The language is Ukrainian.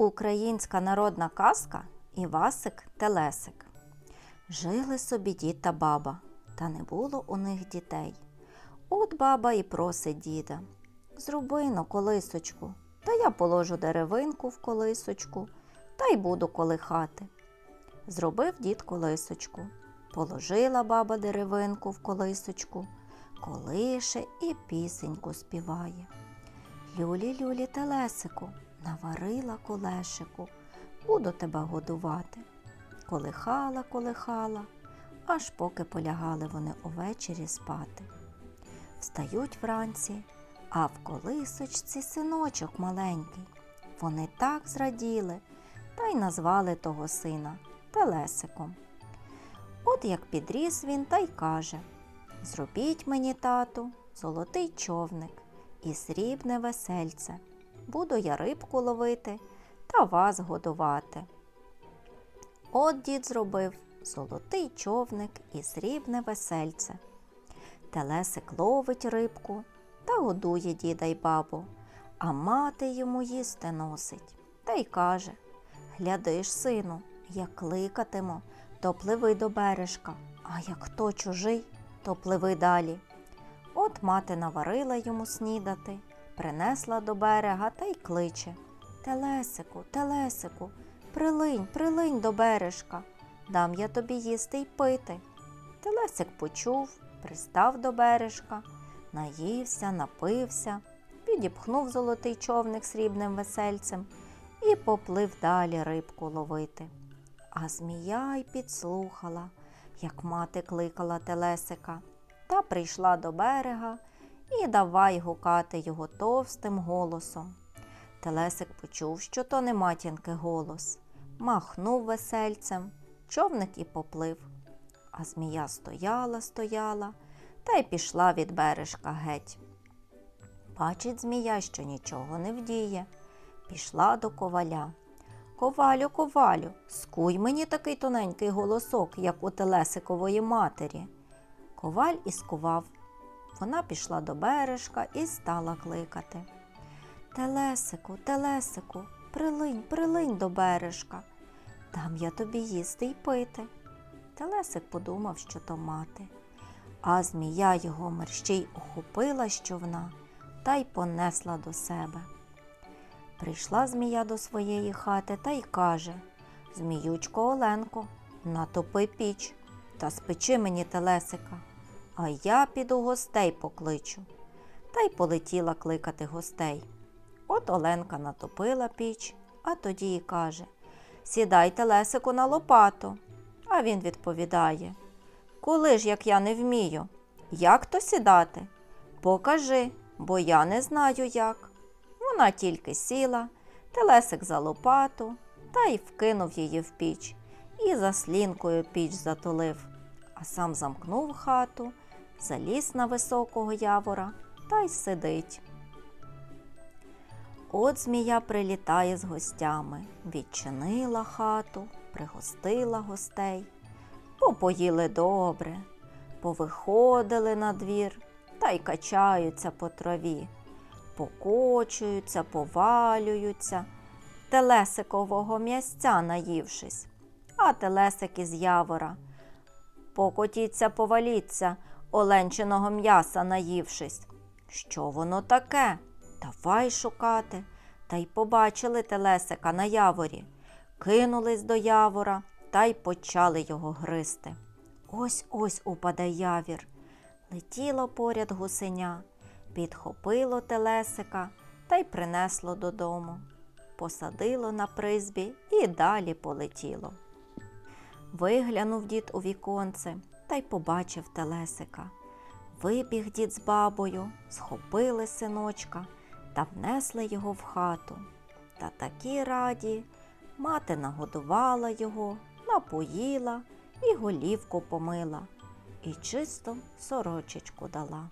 Українська народна казка Івасик Телесик. Жили собі дід та баба, та не було у них дітей. От баба і просить діда. Зроби но колисочку, та я положу деревинку в колисочку, та й буду колихати. Зробив дід колисочку, положила баба деревинку в колисочку, колише і пісеньку співає. Люлі, люлі, телесику, наварила колешику, буду тебе годувати. Колихала, колихала, аж поки полягали вони увечері спати. Встають вранці, а в колисочці синочок маленький. Вони так зраділи та й назвали того сина Телесиком. От як підріс він та й каже Зробіть мені, тату, золотий човник і срібне весельце. Буду я рибку ловити та вас годувати. От дід зробив золотий човник і срібне весельце. Телесик ловить рибку та годує діда й бабу, а мати йому їсти носить та й каже Гляди ж, сину, як кликатиму, то пливи до бережка, а як хто чужий, то пливи далі. От мати наварила йому снідати, принесла до берега та й кличе Телесику, телесику, прилинь, прилинь до бережка, дам я тобі їсти й пити. Телесик почув, пристав до бережка, наївся, напився, підіпхнув золотий човник срібним весельцем і поплив далі рибку ловити. А змія й підслухала, як мати кликала Телесика, та прийшла до берега і давай гукати його товстим голосом. Телесик почув, що то не матінки голос, махнув весельцем, човник і поплив. А змія стояла, стояла та й пішла від бережка геть. Бачить змія, що нічого не вдіє. Пішла до коваля. Ковалю, ковалю, скуй мені такий тоненький голосок, як у Телесикової матері. Коваль і скував. Вона пішла до бережка і стала кликати. Телесику, телесику, прилинь, прилинь до бережка. Дам я тобі їсти й пити. Телесик подумав, що то мати. А змія його мерщій охопила човна та й понесла до себе. Прийшла змія до своєї хати та й каже Зміючко Оленко, натопи піч та спечи мені телесика, а я піду гостей покличу. Та й полетіла кликати гостей. От Оленка натопила піч, а тоді й каже Сідай телесику на лопату. А він відповідає Коли ж як я не вмію? Як то сідати? Покажи, бо я не знаю як. Вона тільки сіла, телесик за лопату та й вкинув її в піч і заслінкою піч затулив, а сам замкнув хату, заліз на високого явора та й сидить. От змія прилітає з гостями, відчинила хату, пригостила гостей, попоїли добре, повиходили на двір та й качаються по траві покочуються, повалюються, телесикового м'ясця наївшись, а телесик із явора. Покотіться, поваліться, оленчиного м'яса наївшись. Що воно таке? Давай шукати. Та й побачили телесика на яворі, кинулись до явора та й почали його гризти. Ось ось упаде явір. Летіло поряд гусеня підхопило телесика та й принесло додому, посадило на призбі і далі полетіло. Виглянув дід у віконце та й побачив телесика. Вибіг дід з бабою, схопили синочка та внесли його в хату. Та такі раді мати нагодувала його, напоїла і голівку помила, і чисто сорочечку дала.